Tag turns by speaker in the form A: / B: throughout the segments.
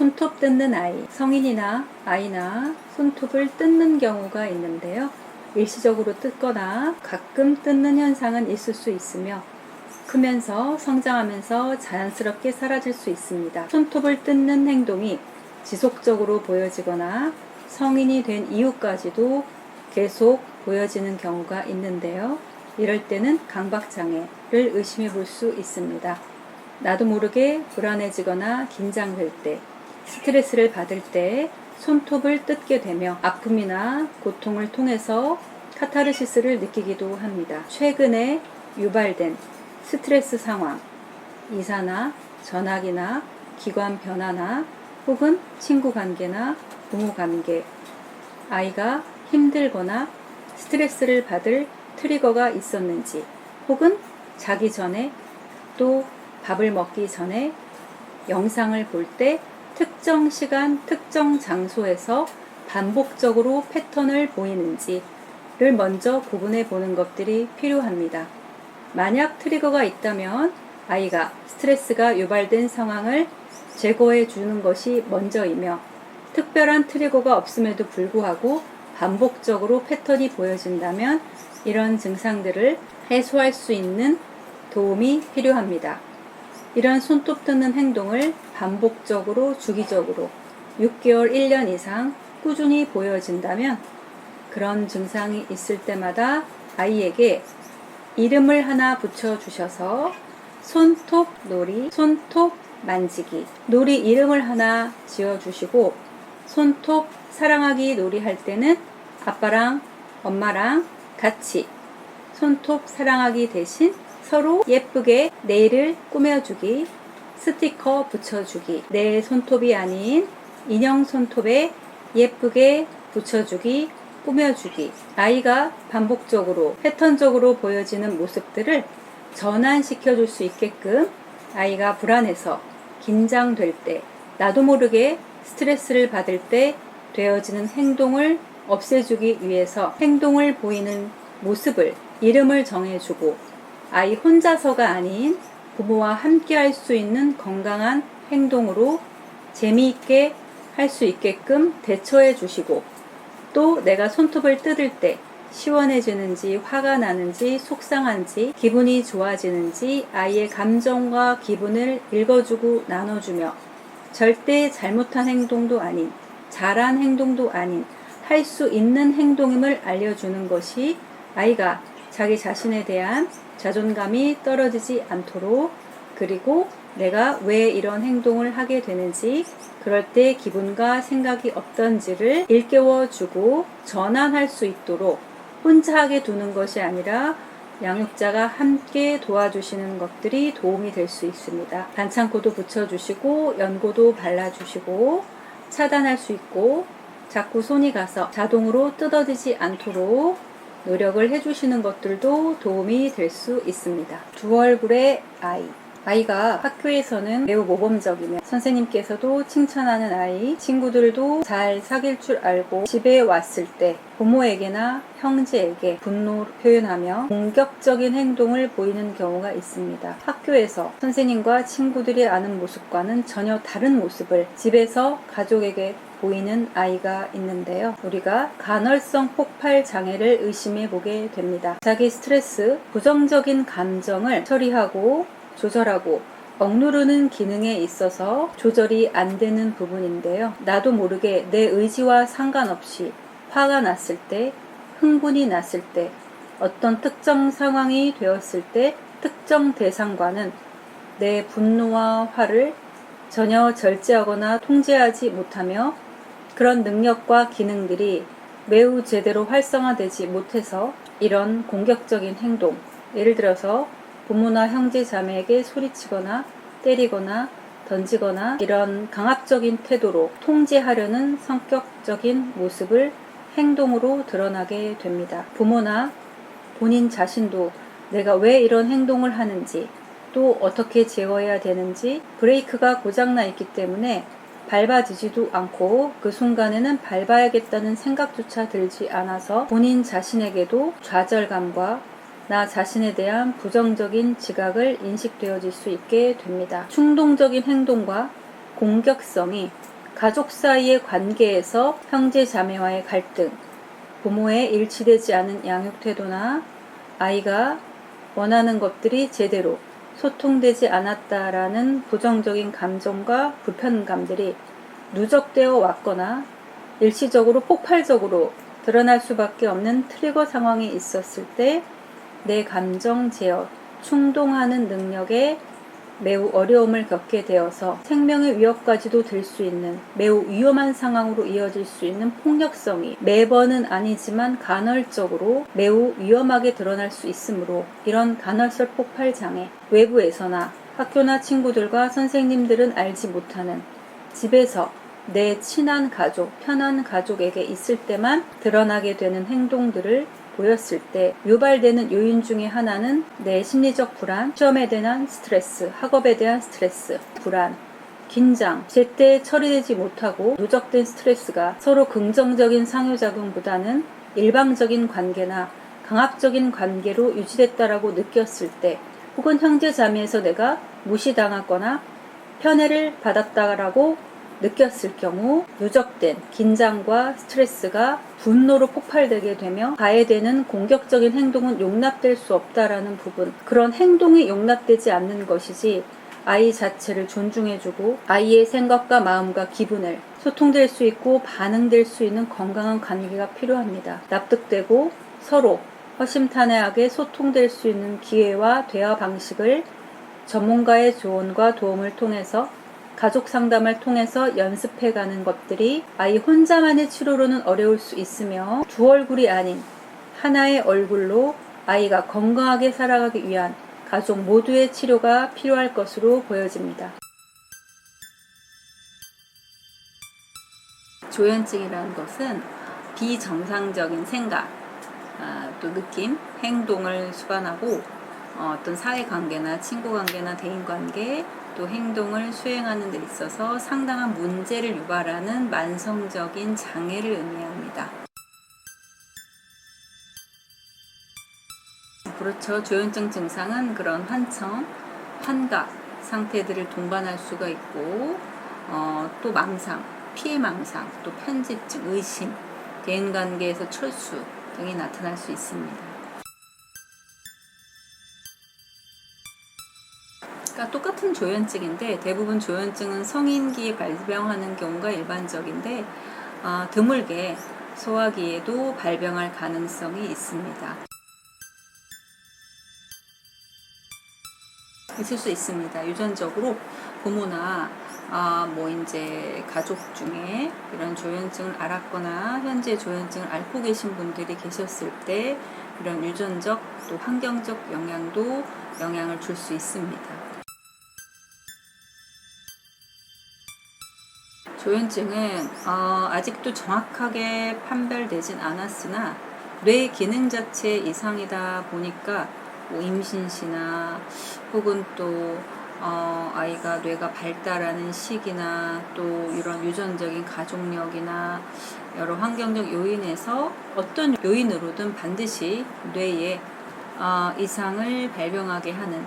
A: 손톱 뜯는 아이, 성인이나 아이나 손톱을 뜯는 경우가 있는데요. 일시적으로 뜯거나 가끔 뜯는 현상은 있을 수 있으며 크면서 성장하면서 자연스럽게 사라질 수 있습니다. 손톱을 뜯는 행동이 지속적으로 보여지거나 성인이 된 이후까지도 계속 보여지는 경우가 있는데요. 이럴 때는 강박장애를 의심해 볼 수 있습니다. 나도 모르게 불안해지거나 긴장될 때, 스트레스를 받을 때 손톱을 뜯게 되며 아픔이나 고통을 통해서 카타르시스를 느끼기도 합니다. 최근에 유발된 스트레스 상황, 이사나 전학이나 기관 변화나 혹은 친구 관계나 부모 관계, 아이가 힘들거나 스트레스를 받을 트리거가 있었는지, 혹은 자기 전에 또 밥을 먹기 전에 영상을 볼 때 특정 시간, 특정 장소에서 반복적으로 패턴을 보이는지를 먼저 구분해 보는 것들이 필요합니다. 만약 트리거가 있다면 아이가 스트레스가 유발된 상황을 제거해 주는 것이 먼저이며 특별한 트리거가 없음에도 불구하고 반복적으로 패턴이 보여진다면 이런 증상들을 해소할 수 있는 도움이 필요합니다. 이런 손톱 뜯는 행동을 반복적으로 주기적으로 6개월, 1년 이상 꾸준히 보여진다면 그런 증상이 있을 때마다 아이에게 이름을 하나 붙여주셔서 손톱 놀이, 손톱 만지기, 놀이 이름을 하나 지어주시고 손톱 사랑하기 놀이 할 때는 아빠랑 엄마랑 같이 손톱 사랑하기 대신 서로 예쁘게 네일을 꾸며주기, 스티커 붙여주기, 내 손톱이 아닌 인형 손톱에 예쁘게 붙여주기, 꾸며주기. 아이가 반복적으로 패턴적으로 보여지는 모습들을 전환시켜 줄 수 있게끔 아이가 불안해서 긴장될 때 나도 모르게 스트레스를 받을 때 되어지는 행동을 없애주기 위해서 행동을 보이는 모습을 이름을 정해주고 아이 혼자서가 아닌 부모와 함께 할 수 있는 건강한 행동으로 재미있게 할 수 있게끔 대처해 주시고 또 내가 손톱을 뜯을 때 시원해지는지 화가 나는지 속상한지 기분이 좋아지는지 아이의 감정과 기분을 읽어주고 나눠주며 절대 잘못한 행동도 아닌 잘한 행동도 아닌 할 수 있는 행동임을 알려주는 것이 아이가 자기 자신에 대한 자존감이 떨어지지 않도록 그리고 내가 왜 이런 행동을 하게 되는지 그럴 때 기분과 생각이 어떤지를 일깨워주고 전환할 수 있도록 혼자 하게 두는 것이 아니라 양육자가 함께 도와주시는 것들이 도움이 될 수 있습니다. 반창고도 붙여주시고 연고도 발라주시고 차단할 수 있고 자꾸 손이 가서 자동으로 뜯어지지 않도록 노력을 해주시는 것들도 도움이 될 수 있습니다. 두 얼굴의 아이. 아이가 학교에서는 매우 모범적이며 선생님께서도 칭찬하는 아이, 친구들도 잘 사귈 줄 알고 집에 왔을 때 부모에게나 형제에게 분노를 표현하며 공격적인 행동을 보이는 경우가 있습니다. 학교에서 선생님과 친구들이 아는 모습과는 전혀 다른 모습을 집에서 가족에게 보이는 아이가 있는데요. 우리가 간헐성 폭발 장애를 의심해 보게 됩니다. 자기 스트레스, 부정적인 감정을 처리하고 조절하고 억누르는 기능에 있어서 조절이 안 되는 부분인데요. 나도 모르게 내 의지와 상관없이 화가 났을 때, 흥분이 났을 때, 어떤 특정 상황이 되었을 때 특정 대상과는 내 분노와 화를 전혀 절제하거나 통제하지 못하며 그런 능력과 기능들이 매우 제대로 활성화되지 못해서 이런 공격적인 행동, 예를 들어서 부모나 형제 자매에게 소리치거나 때리거나 던지거나 이런 강압적인 태도로 통제하려는 성격적인 모습을 행동으로 드러나게 됩니다. 부모나 본인 자신도 내가 왜 이런 행동을 하는지 또 어떻게 제어해야 되는지 브레이크가 고장나 있기 때문에 밟아지지도 않고 그 순간에는 밟아야겠다는 생각조차 들지 않아서 본인 자신에게도 좌절감과 나 자신에 대한 부정적인 지각을 인식되어질 수 있게 됩니다. 충동적인 행동과 공격성이 가족 사이의 관계에서 형제 자매와의 갈등, 부모의 일치되지 않은 양육 태도나 아이가 원하는 것들이 제대로 소통되지 않았다라는 부정적인 감정과 불편감들이 누적되어 왔거나 일시적으로 폭발적으로 드러날 수밖에 없는 트리거 상황이 있었을 때 내 감정 제어, 충동하는 능력에 매우 어려움을 겪게 되어서 생명의 위협까지도 될 수 있는 매우 위험한 상황으로 이어질 수 있는 폭력성이 매번은 아니지만 간헐적으로 매우 위험하게 드러날 수 있으므로 이런 간헐적 폭발 장애 외부에서나 학교나 친구들과 선생님들은 알지 못하는 집에서 내 친한 가족, 편한 가족에게 있을 때만 드러나게 되는 행동들을 보였을 때 유발되는 요인 중에 하나는 내 심리적 불안, 시험에 대한 스트레스, 학업에 대한 스트레스, 불안, 긴장, 제때 처리되지 못하고 누적된 스트레스가 서로 긍정적인 상호작용보다는 일방적인 관계나 강압적인 관계로 유지됐다라고 느꼈을 때 혹은 형제 자매에서 내가 무시당하거나 편애를 받았다라고 느꼈을 경우 누적된 긴장과 스트레스가 분노로 폭발되게 되며 가해되는 공격적인 행동은 용납될 수 없다라는 부분 그런 행동이 용납되지 않는 것이지 아이 자체를 존중해주고 아이의 생각과 마음과 기분을 소통될 수 있고 반응될 수 있는 건강한 관계가 필요합니다. 납득되고 서로 허심탄회하게 소통될 수 있는 기회와 대화 방식을 전문가의 조언과 도움을 통해서 가족 상담을 통해서 연습해 가는 것들이 아이 혼자만의 치료로는 어려울 수 있으며 두 얼굴이 아닌 하나의 얼굴로 아이가 건강하게 살아가기 위한 가족 모두의 치료가 필요할 것으로 보여집니다. 조현증이라는 것은 비정상적인 생각, 아, 또 느낌, 행동을 수반하고 어, 어떤 사회관계나 친구관계나 대인관계 또 행동을 수행하는 데 있어서 상당한 문제를 유발하는 만성적인 장애를 의미합니다. 그렇죠. 조현증 증상은 그런 환청, 환각 상태들을 동반할 수가 있고 어, 또 망상, 피해 망상, 또 편집증, 의심, 대인관계에서 철수 등이 나타날 수 있습니다. 그러니까 똑같은 조현증인데 대부분 조현증은 성인기에 발병하는 경우가 일반적인데 어, 드물게 소화기에도 발병할 가능성이 있습니다. 있을 수 있습니다. 유전적으로 부모나 아, 뭐 이제 가족 중에 이런 조현증을 앓았거나 현재 조현증을 앓고 계신 분들이 계셨을 때 이런 유전적 또 환경적 영향도 영향을 줄 수 있습니다. 조현증은 어, 아직도 정확하게 판별되진 않았으나 뇌 기능 자체 이상이다 보니까 뭐 임신 시나 혹은 또 어, 아이가 뇌가 발달하는 시기나 또 이런 유전적인 가족력이나 여러 환경적 요인에서 어떤 요인으로든 반드시 뇌에 어, 이상을 발병하게 하는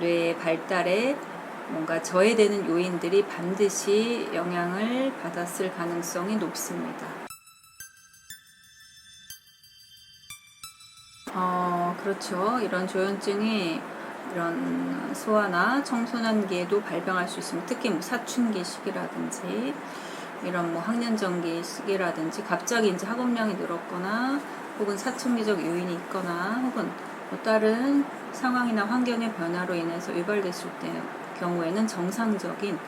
A: 뇌 발달에 뭔가 저해되는 요인들이 반드시 영향을 받았을 가능성이 높습니다. 어, 그렇죠. 이런 조현증이 이런 소아나 청소년기에도 발병할 수 있습니다. 특히 뭐 사춘기 시기라든지 이런 뭐 학년전기 시기라든지 갑자기 이제 학업량이 늘었거나 혹은 사춘기적 요인이 있거나 혹은 뭐 다른 상황이나 환경의 변화로 인해서 유발됐을 때 경우에는 정상적인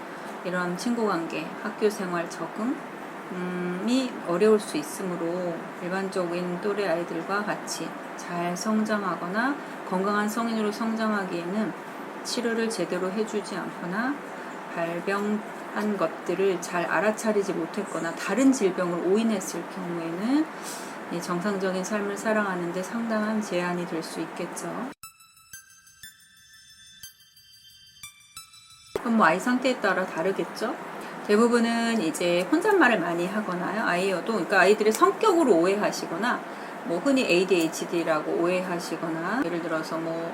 A: 이런 친구 관계, 학교 생활 적응이 어려울 수 있으므로 일반적인 또래 아이들과 같이 잘 성장하거나 건강한 성인으로 성장하기에는 치료를 제대로 해주지 않거나 발병한 것들을 잘 알아차리지 못했거나 다른 질병을 오인했을 경우에는 정상적인 삶을 살아가는데 상당한 제한이 될 수 있겠죠. 그럼 뭐 아이 상태에 따라 다르겠죠? 대부분은 이제 혼잣말을 많이 하거나요. 아이여도, 그러니까 아이들의 성격으로 오해하시거나, 뭐 흔히 ADHD라고 오해하시거나, 예를 들어서 뭐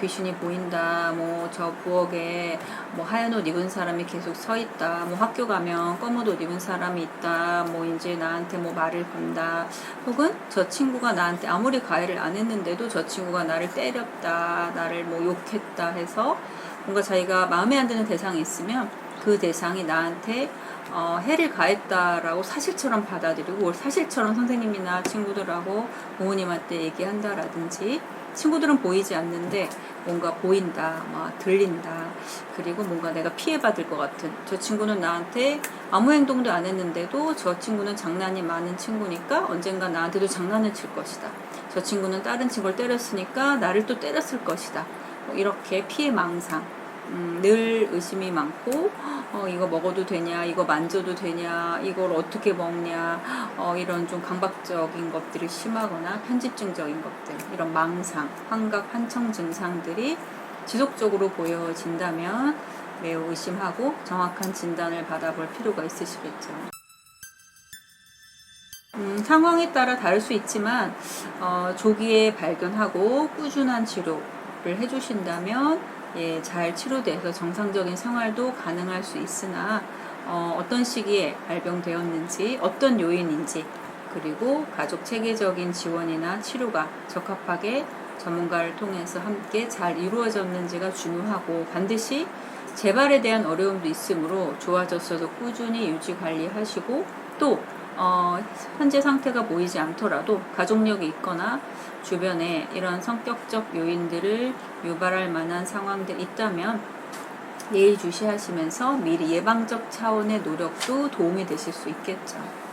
A: 귀신이 보인다, 뭐 저 부엌에 뭐 하얀 옷 입은 사람이 계속 서 있다, 뭐 학교 가면 검은 옷 입은 사람이 있다, 뭐 이제 나한테 뭐 말을 건다, 혹은 저 친구가 나한테 아무리 가해를 안 했는데도 저 친구가 나를 때렸다, 나를 뭐 욕했다 해서 뭔가 자기가 마음에 안 드는 대상이 있으면 그 대상이 나한테 어, 해를 가했다라고 사실처럼 받아들이고 사실처럼 선생님이나 친구들하고 부모님한테 얘기한다라든지 친구들은 보이지 않는데 뭔가 보인다, 막 들린다, 그리고 뭔가 내가 피해받을 것 같은 저 친구는 나한테 아무 행동도 안 했는데도 저 친구는 장난이 많은 친구니까 언젠가 나한테도 장난을 칠 것이다. 저 친구는 다른 친구를 때렸으니까 나를 또 때렸을 것이다. 뭐 이렇게 피해 망상. 음, 늘 의심이 많고 어, 이거 먹어도 되냐 이거 만져도 되냐 이걸 어떻게 먹냐 어, 이런 좀 강박적인 것들이 심하거나 편집증적인 것들 이런 망상 환각 환청 증상들이 지속적으로 보여진다면 매우 의심하고 정확한 진단을 받아볼 필요가 있으시겠죠. 음, 상황에 따라 다를 수 있지만 어, 조기에 발견하고 꾸준한 치료를 해주신다면 예, 잘 치료돼서 정상적인 생활도 가능할 수 있으나 어, 어떤 시기에 발병되었는지 어떤 요인인지 그리고 가족 체계적인 지원이나 치료가 적합하게 전문가를 통해서 함께 잘 이루어졌는지가 중요하고 반드시 재발에 대한 어려움도 있으므로 좋아졌어도 꾸준히 유지 관리하시고 또 어, 현재 상태가 보이지 않더라도 가족력이 있거나 주변에 이런 성격적 요인들을 유발할 만한 상황들이 있다면 예의주시하시면서 미리 예방적 차원의 노력도 도움이 되실 수 있겠죠.